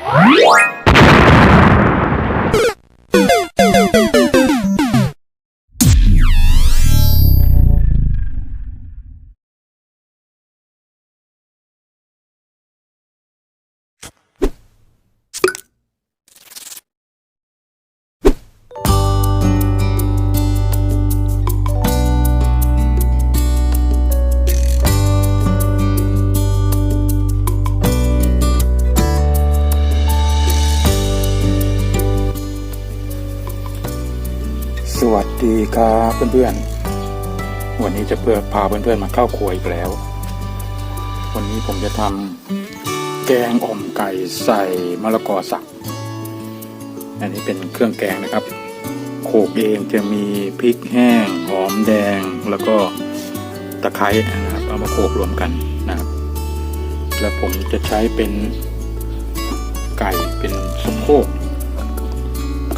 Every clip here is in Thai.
Música ครับเพื่อนๆ วันนี้จะเพื่อพาเพื่อนๆมาเข้าครัวอีกแล้ว วันนี้ผมจะทำแกงอ่อมไก่ใส่มะละกอสับอันนี้เป็นเครื่องแกงนะครับ โขลกเองจะมีพริกแห้งหอมแดงแล้วก็ตะไคร้นะครับเอามาโขลกรวมกันนะครับ แล้วผมจะใช้เป็นไก่เป็นสะโพก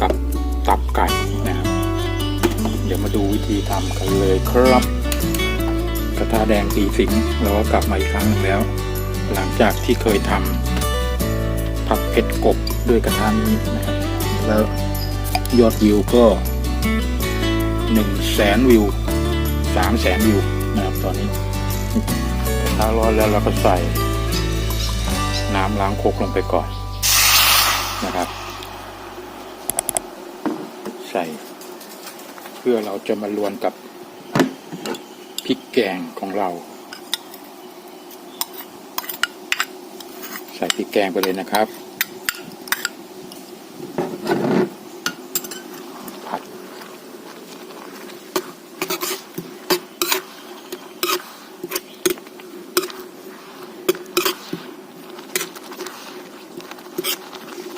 กับตับไก่ ดูวิธีทำกันเลยครับ กระทะแดงสีสิงเราก็กลับมาอีกครั้งนึงแล้ว หลังจากที่เคยทำผัดเผ็ดกบด้วยกระทะนี้นะครับแล้วยอดวิวก็หนึ่งแสนวิวสามแสนวิวนะครับตอนนี้กระทะร้อนแล้วเราก็ใส่ น้ำล้างโคกลงไปก่อนนะครับ ใส่ พื่อเราจะมาลวนกับพริกแกงของเรา ใส่พริกแกงไปเลยนะครับ ผัด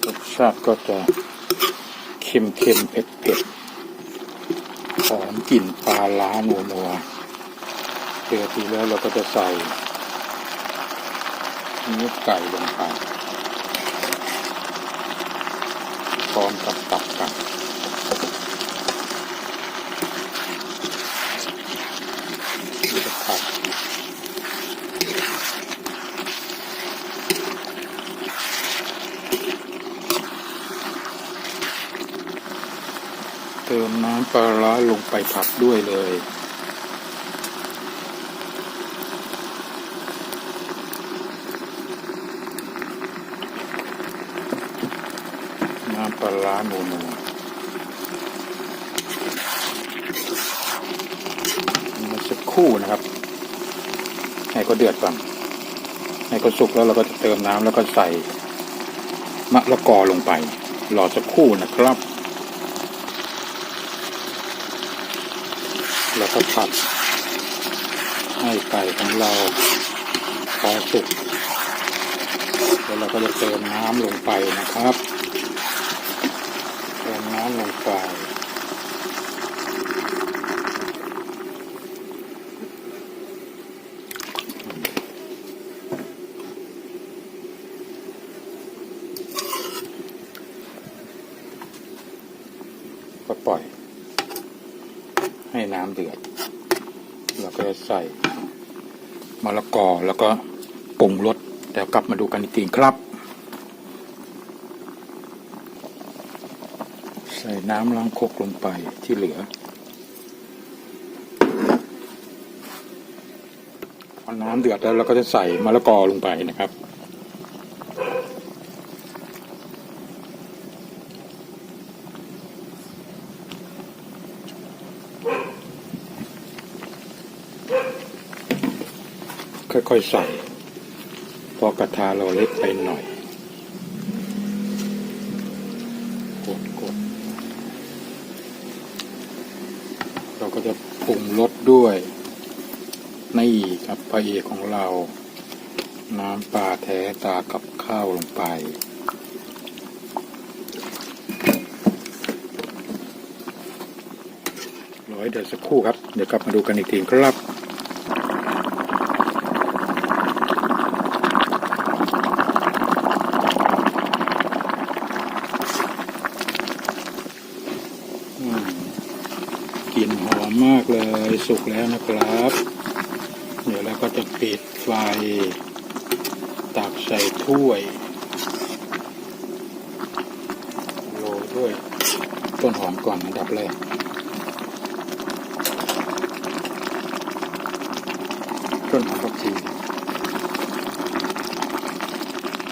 รสชาติก็จะเค็มเค็มๆเผ็ดเผ็ดๆ หอมกลิ่นปลาล้านัวนัวเดือทีแล้วเราก็จะใส่เนื้อไก่ลงไปพร้อมกับตับกันเราจะผัดเติมน้ำปลาร้าลงไปผัดด้วยเลย น้ำปลาร้าหนูนูมันสักคู่นะครับ ให้ก็เดือดก่อนให้ก็สุกแล้วเราก็จะเติมน้ำแล้วก็ใส่มะละกอลงไป รอสักคู่นะครับ แล้วก็ผัดให้ไก่ของเราพอสุกแล้วเราก็จะเติมน้ำลงไปนะครับ เติมน้ำลงไป ก็ปล่อย ให้ น้ำเดือดแล้วก็ใส่มะละกอแล้วก็ปรุงรสเดี๋ยวกลับมาดูกันอีกทีครับ ใส่น้ำล้างครกลงไปที่เหลือพอน้ำเดือดแล้วเราก็จะใส่มะละกอลงไปนะครับ ค่อยๆใส่ พอกระทะเราเล็กไปหน่อย กดกดเราก็จะปรุงรสด้วย นี่ครับพระเอกของเรา น้ำปลาแท้ตากับข้าวลงไปร้อยเดี๋ยวสักครู่ครับ เดี๋ยวกลับมาดูกันอีกทีครับ อืมกลิ่นหอ มากเลยสุกแล้วนะครับ เดี๋ยวเราก็จะปิดไฟตักใส่ถ้วยช่วยต้นหอมก่อนอันดับแรกต้นหอมผักชี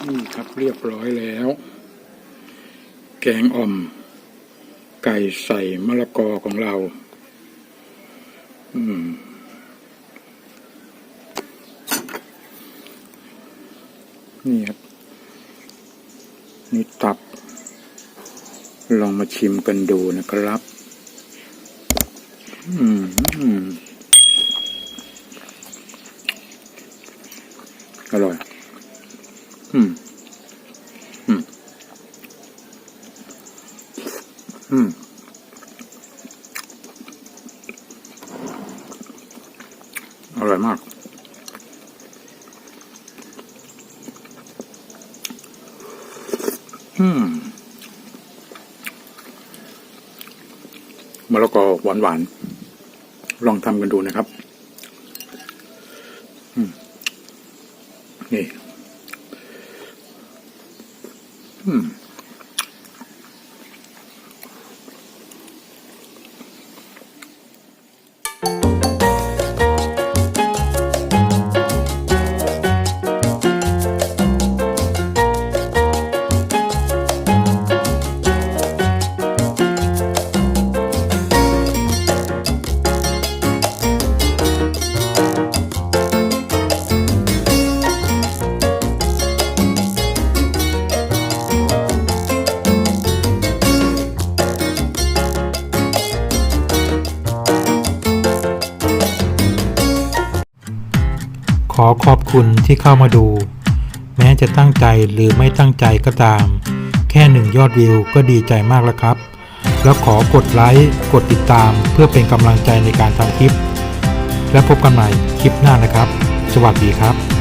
นี่ครับเรียบร้อยแล้ว แกงอ่อม ไก่ใส่มะละกอของเรา อืมนี่ครับ นี่ตับ ลองมาชิมกันดูนะครับ อืมอืมอร่อย อืม อืม อืม อ ร่อยมาก อืมมะละกอหวานหวาน ลองทำกันดูนะครับนี่ อืม ขอขอบคุณที่เข้ามาดู แม้จะตั้งใจหรือไม่ตั้งใจก็ตาม แค่หนึ่งยอดวิวก็ดีใจมากแล้วครับ แล้วขอกดไลค์กดติดตามเพื่อเป็นกำลังใจในการทำคลิป และพบกันใหม่คลิปหน้านะครับ สวัสดีครับ